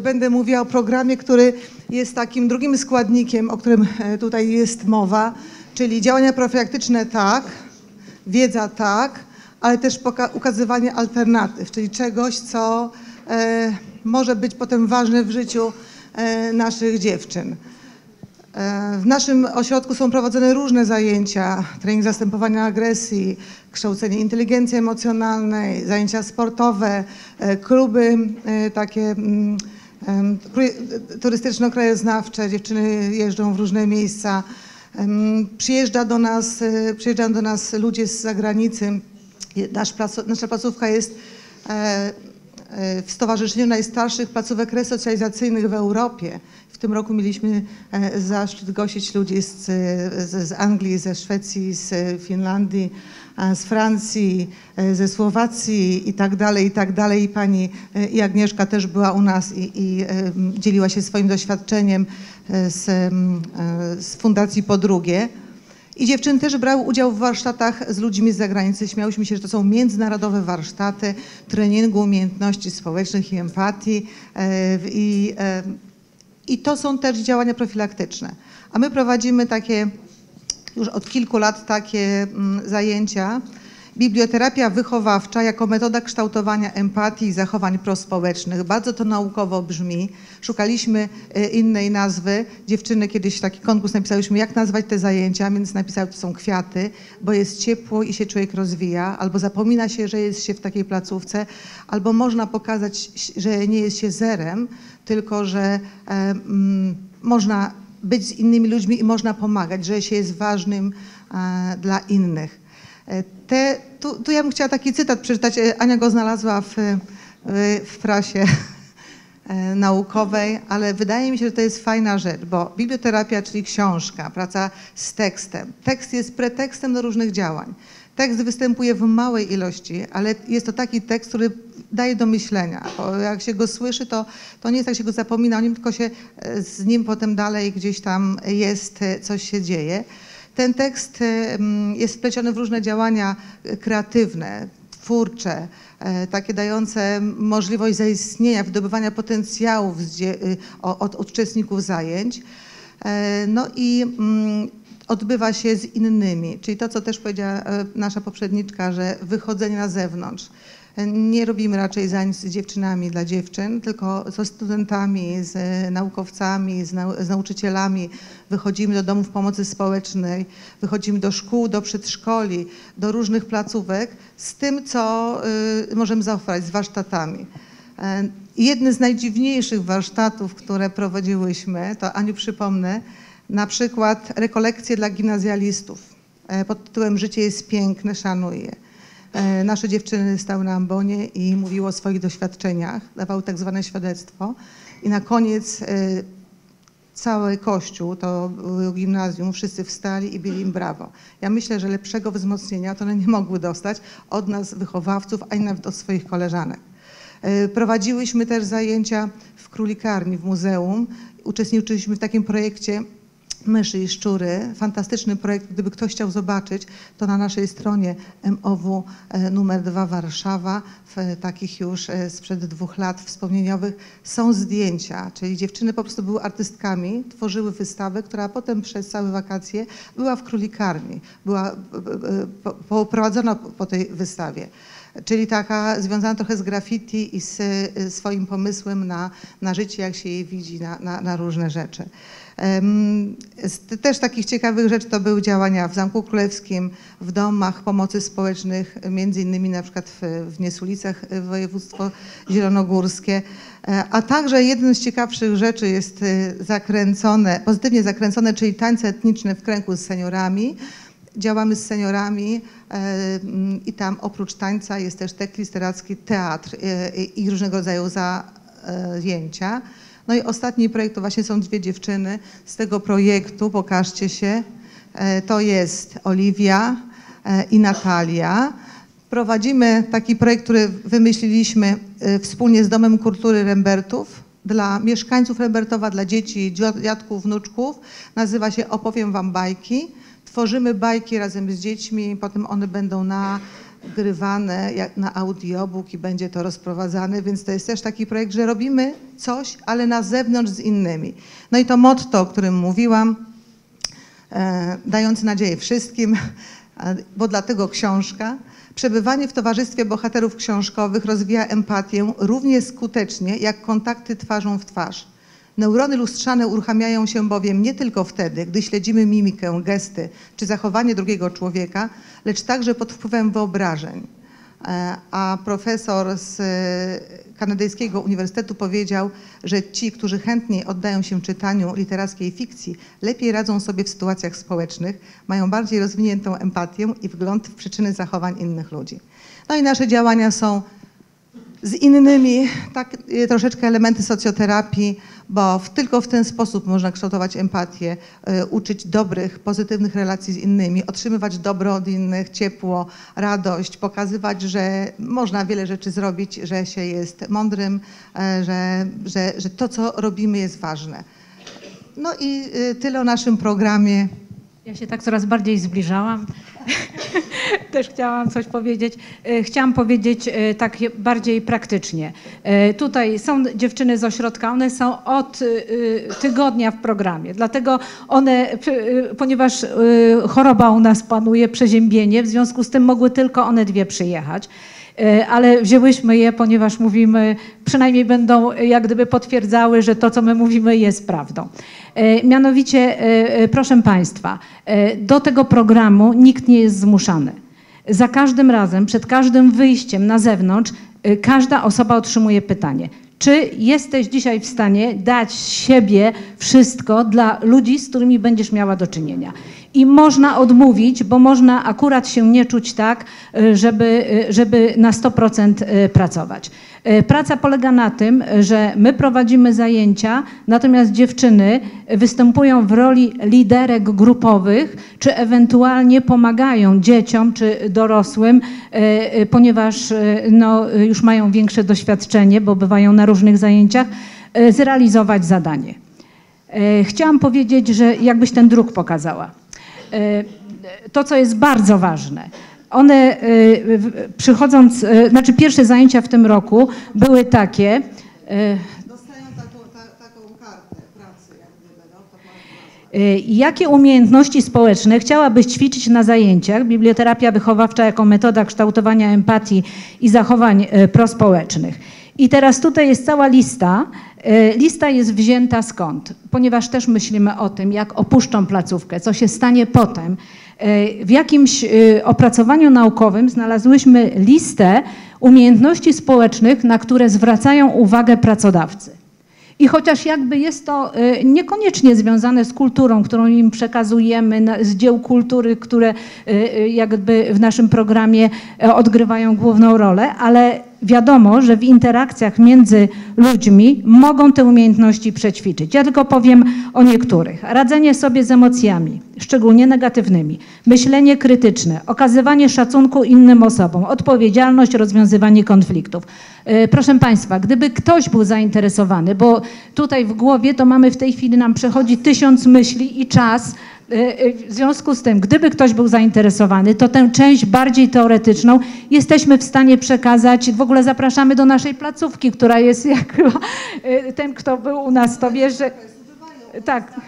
Będę mówiła o programie, który jest takim drugim składnikiem, o którym e, tutaj jest mowa, czyli działania profilaktyczne tak, wiedza tak, ale też ukazywanie alternatyw, czyli czegoś, co e, może być potem ważne w życiu e, naszych dziewczyn. E, w naszym ośrodku są prowadzone różne zajęcia, trening zastępowania agresji, kształcenie inteligencji emocjonalnej, zajęcia sportowe, e, kluby e, takie mm, turystyczno-krajoznawcze, dziewczyny jeżdżą w różne miejsca. Przyjeżdża do nas, przyjeżdżają do nas ludzie z zagranicy. Nasz nasza placówka jest w Stowarzyszeniu Najstarszych Placówek Resocjalizacyjnych w Europie. W tym roku mieliśmy e, zaszczyt gościć ludzi z, z, z Anglii, ze Szwecji, z Finlandii, z Francji, e, ze Słowacji i tak dalej, i tak dalej. I pani e, Agnieszka też była u nas i, i dzieliła się swoim doświadczeniem z, z Fundacji Po Drugie. I dziewczyny też brały udział w warsztatach z ludźmi z zagranicy. Śmiałyśmy się, że to są międzynarodowe warsztaty treningu umiejętności społecznych i empatii. I i to są też działania profilaktyczne. A my prowadzimy takie już od kilku lat takie mm, zajęcia. Biblioterapia wychowawcza jako metoda kształtowania empatii i zachowań prospołecznych. Bardzo to naukowo brzmi. Szukaliśmy y, innej nazwy. Dziewczyny kiedyś taki konkurs napisałyśmy, jak nazwać te zajęcia, więc napisały, to są kwiaty, bo jest ciepło i się człowiek rozwija, albo zapomina się, że jest się w takiej placówce, albo można pokazać, że nie jest się zerem, tylko że e, mm, można być z innymi ludźmi i można pomagać, że się jest ważnym e, dla innych. E, te, tu, tu, ja bym chciała taki cytat przeczytać. Ania go znalazła w, w, w prasie naukowej, ale wydaje mi się, że to jest fajna rzecz, bo biblioterapia, czyli książka, praca z tekstem. Tekst jest pretekstem do różnych działań. Tekst występuje w małej ilości, ale jest to taki tekst, który daje do myślenia. Bo jak się go słyszy, to, to nie jest tak, się go zapomina o nim, tylko się e, z nim potem dalej gdzieś tam jest, e, coś się dzieje. Ten tekst e, jest wpleciony w różne działania kreatywne, twórcze, takie dające możliwość zaistnienia, wydobywania potencjałów od uczestników zajęć. No i mm, odbywa się z innymi, czyli to, co też powiedziała nasza poprzedniczka, że wychodzenie na zewnątrz. Nie robimy raczej zajęć z dziewczynami dla dziewczyn, tylko ze studentami, z naukowcami, z, nau z nauczycielami. Wychodzimy do domów pomocy społecznej, wychodzimy do szkół, do przedszkoli, do różnych placówek z tym, co y, możemy zaoferować, z warsztatami. Y, jedny z najdziwniejszych warsztatów, które prowadziłyśmy, to Aniu przypomnę, na przykład rekolekcje dla gimnazjalistów y, pod tytułem Życie jest piękne, szanuję. E, nasze dziewczyny stały na ambonie i mówiły o swoich doświadczeniach, dawały tak zwane świadectwo. I na koniec e, cały kościół, to było gimnazjum, wszyscy wstali i byli im brawo. Ja myślę, że lepszego wzmocnienia to one nie mogły dostać od nas, wychowawców, ani nawet od swoich koleżanek. E, prowadziłyśmy też zajęcia w królikarni, w muzeum. Uczestniczyliśmy w takim projekcie myszy i szczury. Fantastyczny projekt. Gdyby ktoś chciał zobaczyć, to na naszej stronie MOW e, numer 2 Warszawa, w takich już e, sprzed dwóch lat wspomnieniowych, są zdjęcia. Czyli dziewczyny po prostu były artystkami, tworzyły wystawę, która potem przez całe wakacje była w królikarni. Była e, poprowadzona po tej wystawie czyli taka związana trochę z graffiti i z swoim pomysłem na, na życie, jak się je widzi, na, na, na różne rzeczy. Z też takich ciekawych rzeczy to były działania w Zamku Królewskim, w domach pomocy społecznych, między innymi na przykład w, w Niesulicach, e, województwo zielonogórskie. E, a także jedną z ciekawszych rzeczy jest e, zakręcone, pozytywnie zakręcone, czyli tańce etniczne w kręgu z seniorami. Działamy z seniorami i tam oprócz tańca jest też tekst literacki, teatr i różnego rodzaju zajęcia. No i ostatni projekt to właśnie są dwie dziewczyny z tego projektu, pokażcie się. E, to jest Oliwia e, i Natalia. Prowadzimy taki projekt, który wymyśliliśmy e, wspólnie z Domem Kultury Rembertów dla mieszkańców Rembertowa, dla dzieci, dziadków, wnuczków. Nazywa się Opowiem Wam bajki. Tworzymy bajki razem z dziećmi, potem one będą na nagrywane jak na audiobook i będzie to rozprowadzane, więc to jest też taki projekt, że robimy coś, ale na zewnątrz z innymi. No i to motto, o którym mówiłam, e, dający nadzieję wszystkim, bo dlatego książka. Przebywanie w towarzystwie bohaterów książkowych rozwija empatię równie skutecznie jak kontakty twarzą w twarz. Neurony lustrzane uruchamiają się bowiem nie tylko wtedy, gdy śledzimy mimikę, gesty czy zachowanie drugiego człowieka, lecz także pod wpływem wyobrażeń. E, a profesor z e, kanadyjskiego uniwersytetu powiedział, że ci, którzy chętniej oddają się czytaniu literackiej fikcji, lepiej radzą sobie w sytuacjach społecznych, mają bardziej rozwiniętą empatię i wgląd w przyczyny zachowań innych ludzi. No i nasze działania są z innymi, tak e, troszeczkę elementy socjoterapii, bo w, tylko w ten sposób można kształtować empatię, y, uczyć dobrych, pozytywnych relacji z innymi, otrzymywać dobro od innych, ciepło, radość, pokazywać, że można wiele rzeczy zrobić, że się jest mądrym, y, że, że, że to, co robimy, jest ważne. No i y, tyle o naszym programie. Ja się tak coraz bardziej zbliżałam. Też chciałam coś powiedzieć. E, chciałam powiedzieć e, tak bardziej praktycznie. E, tutaj są dziewczyny z ośrodka, one są od tygodnia w programie, dlatego one, ponieważ choroba u nas panuje, przeziębienie, w związku z tym mogły tylko one dwie przyjechać ale wzięłyśmy je, ponieważ mówimy, przynajmniej będą jak gdyby potwierdzały, że to, co my mówimy, jest prawdą. Mianowicie, proszę Państwa, do tego programu nikt nie jest zmuszany. Za każdym razem, przed każdym wyjściem na zewnątrz, każda osoba otrzymuje pytanie. Czy jesteś dzisiaj w stanie dać siebie wszystko dla ludzi, z którymi będziesz miała do czynienia? I można odmówić, bo można akurat się nie czuć tak, y, żeby, y, żeby na 100% pracować. E, praca polega na tym, że my prowadzimy zajęcia, natomiast dziewczyny występują w roli liderek grupowych, czy ewentualnie pomagają dzieciom czy dorosłym, e, e, ponieważ no, już mają większe doświadczenie, bo bywają na różnych zajęciach, zrealizować zadanie. Chciałam powiedzieć, że jakbyś ten druk pokazała. To, co jest bardzo ważne, one y, przychodząc, y, znaczy pierwsze zajęcia w tym roku były takie. Y, Dostają taką, taką kartę pracy, jak gdyby, no, Jakie umiejętności społeczne chciałabyś ćwiczyć na zajęciach? Biblioterapia wychowawcza jako metoda kształtowania empatii i zachowań prospołecznych. I teraz tutaj jest cała lista. Lista jest wzięta skąd? Ponieważ też myślimy o tym, jak opuszczą placówkę, co się stanie potem, E, w jakimś e, opracowaniu naukowym znalazłyśmy listę umiejętności społecznych, na które zwracają uwagę pracodawcy. I chociaż jakby jest to e, niekoniecznie związane z kulturą, którą im przekazujemy, z dzieł kultury, które jakby w naszym programie odgrywają główną rolę, ale wiadomo, że w interakcjach między ludźmi mogą te umiejętności przećwiczyć. Ja tylko powiem o niektórych. Radzenie sobie z emocjami, szczególnie negatywnymi, myślenie krytyczne, okazywanie szacunku innym osobom, odpowiedzialność, rozwiązywanie konfliktów. E, proszę Państwa, gdyby ktoś był zainteresowany, bo tutaj w głowie to mamy w tej chwili, nam przechodzi tysiąc myśli i czas, w związku z tym, gdyby ktoś był zainteresowany, to tę część bardziej teoretyczną jesteśmy w stanie przekazać. W ogóle zapraszamy do naszej placówki, która jest jak e, ten, kto był u nas, to wie, że. Tak.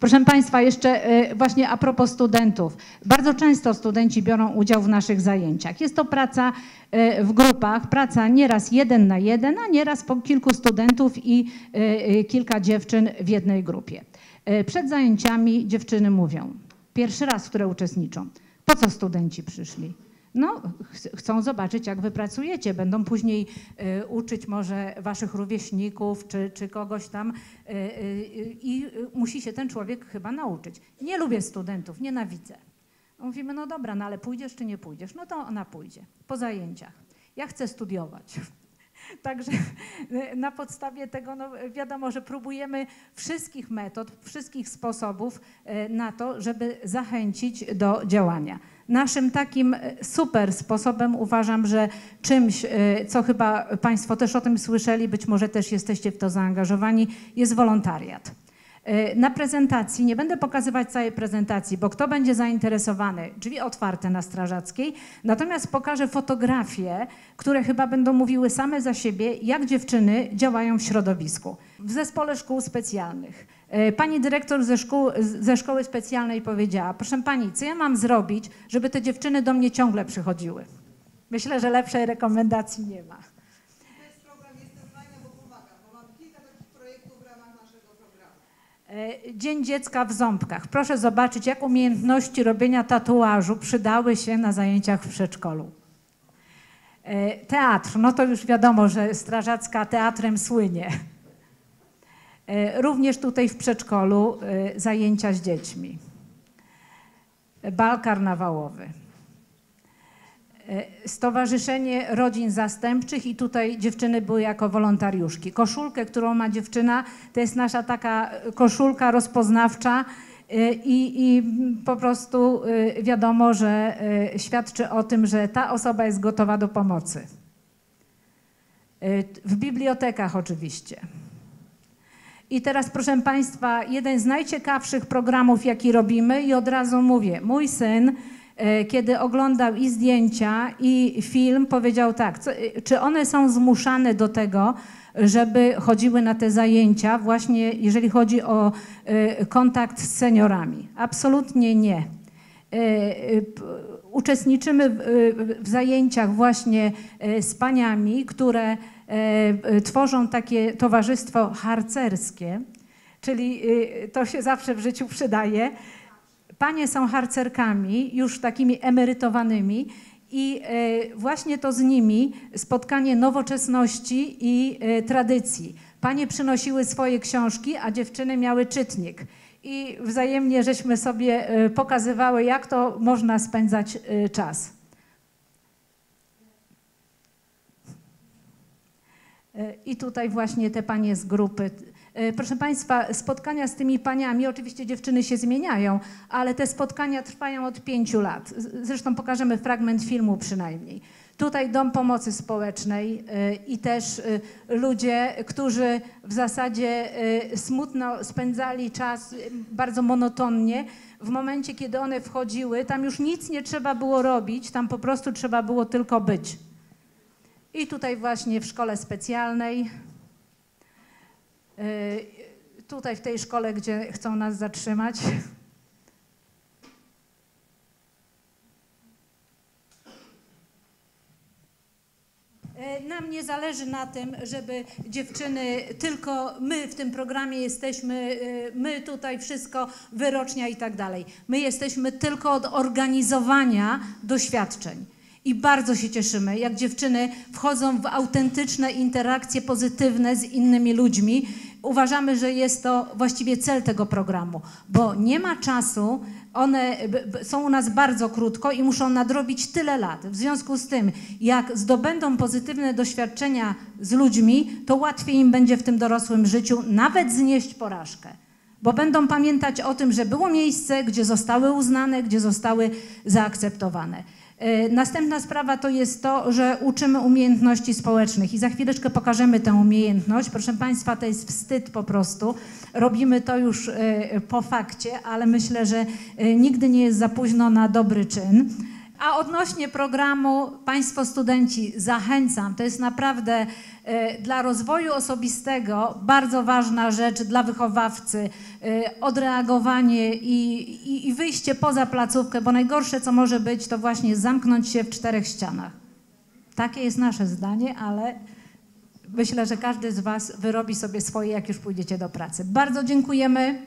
Proszę Państwa, jeszcze właśnie a propos studentów. Bardzo często studenci biorą udział w naszych zajęciach. Jest to praca w grupach, praca nieraz jeden na jeden, a nieraz po kilku studentów i kilka dziewczyn w jednej grupie. E, przed zajęciami dziewczyny mówią, pierwszy raz, które uczestniczą, po co studenci przyszli? No, ch chcą zobaczyć, jak wy pracujecie. Będą później y, uczyć może waszych rówieśników czy, czy kogoś tam y, y, i musi się ten człowiek chyba nauczyć. Nie lubię studentów, nienawidzę. Mówimy, no dobra, no ale pójdziesz czy nie pójdziesz? No to ona pójdzie po zajęciach. Ja chcę studiować. Także na podstawie tego no wiadomo, że próbujemy wszystkich metod, wszystkich sposobów e, na to, żeby zachęcić do działania. Naszym takim e, super sposobem uważam, że czymś, e, co chyba Państwo też o tym słyszeli, być może też jesteście w to zaangażowani, jest wolontariat. E, Na prezentacji, nie będę pokazywać całej prezentacji, bo kto będzie zainteresowany, drzwi otwarte na Strażackiej, natomiast pokażę fotografie, które chyba będą mówiły same za siebie, jak dziewczyny działają w środowisku. W zespole szkół specjalnych. E, Pani dyrektor ze, szkół, ze szkoły specjalnej powiedziała, proszę pani, co ja mam zrobić, żeby te dziewczyny do mnie ciągle przychodziły? Myślę, że lepszej rekomendacji nie ma. To jest program Jestem fajna, bo pomaga, bo mam kilka takich projektów w ramach naszego programu. E, Dzień Dziecka w Ząbkach. Proszę zobaczyć, jak umiejętności robienia tatuażu przydały się na zajęciach w przedszkolu. E, Teatr, no to już wiadomo, że Strażacka teatrem słynie. E, Również tutaj w przedszkolu e, zajęcia z dziećmi. E, Bal karnawałowy. E, Stowarzyszenie Rodzin Zastępczych i tutaj dziewczyny były jako wolontariuszki. Koszulkę, którą ma dziewczyna, to jest nasza taka koszulka rozpoznawcza e, i, i po prostu e, wiadomo, że e, świadczy o tym, że ta osoba jest gotowa do pomocy. E, W bibliotekach oczywiście. I teraz, proszę Państwa, jeden z najciekawszych programów, jaki robimy, i od razu mówię, mój syn, e, kiedy oglądał i zdjęcia, i film, powiedział tak, co, e, czy one są zmuszane do tego, żeby chodziły na te zajęcia, właśnie jeżeli chodzi o e, kontakt z seniorami? Absolutnie nie. E, e, Uczestniczymy w, zajęciach właśnie e, z paniami, które e, e, tworzą takie towarzystwo harcerskie, czyli e, to się zawsze w życiu przydaje. Panie są harcerkami, już takimi emerytowanymi i e, właśnie to z nimi spotkanie nowoczesności i e, tradycji. Panie przynosiły swoje książki, a dziewczyny miały czytnik. I wzajemnie żeśmy sobie e, pokazywały, jak to można spędzać czas. I tutaj właśnie te panie z grupy. E, Proszę Państwa, spotkania z tymi paniami, oczywiście dziewczyny się zmieniają, ale te spotkania trwają od pięciu lat. Zresztą pokażemy fragment filmu przynajmniej. Tutaj Dom Pomocy Społecznej e, i też e, ludzie, którzy w zasadzie smutno spędzali czas bardzo monotonnie. W momencie, kiedy one wchodziły, tam już nic nie trzeba było robić, tam po prostu trzeba było tylko być. I tutaj właśnie w szkole specjalnej, tutaj w tej szkole, gdzie chcą nas zatrzymać. Y, Nam nie zależy na tym, żeby dziewczyny, tylko my w tym programie jesteśmy, y, my tutaj wszystko, wyrocznia i tak dalej. My jesteśmy tylko od organizowania doświadczeń. I bardzo się cieszymy, jak dziewczyny wchodzą w autentyczne interakcje pozytywne z innymi ludźmi. Uważamy, że jest to właściwie cel tego programu, bo nie ma czasu, one są u nas bardzo krótko i muszą nadrobić tyle lat. W związku z tym, jak zdobędą pozytywne doświadczenia z ludźmi, to łatwiej im będzie w tym dorosłym życiu nawet znieść porażkę bo będą pamiętać o tym, że było miejsce, gdzie zostały uznane, gdzie zostały zaakceptowane. E, Następna sprawa to jest to, że uczymy umiejętności społecznych i za chwileczkę pokażemy tę umiejętność. Proszę Państwa, to jest wstyd po prostu. Robimy to już e, po fakcie, ale myślę, że e, nigdy nie jest za późno na dobry czyn. A odnośnie programu, Państwo studenci, zachęcam. To jest naprawdę e, dla rozwoju osobistego bardzo ważna rzecz dla wychowawcy. E, odreagowanie i, i, i wyjście poza placówkę, bo najgorsze, co może być, to właśnie zamknąć się w czterech ścianach. Takie jest nasze zdanie, ale myślę, że każdy z Was wyrobi sobie swoje, jak już pójdziecie do pracy. Bardzo dziękujemy.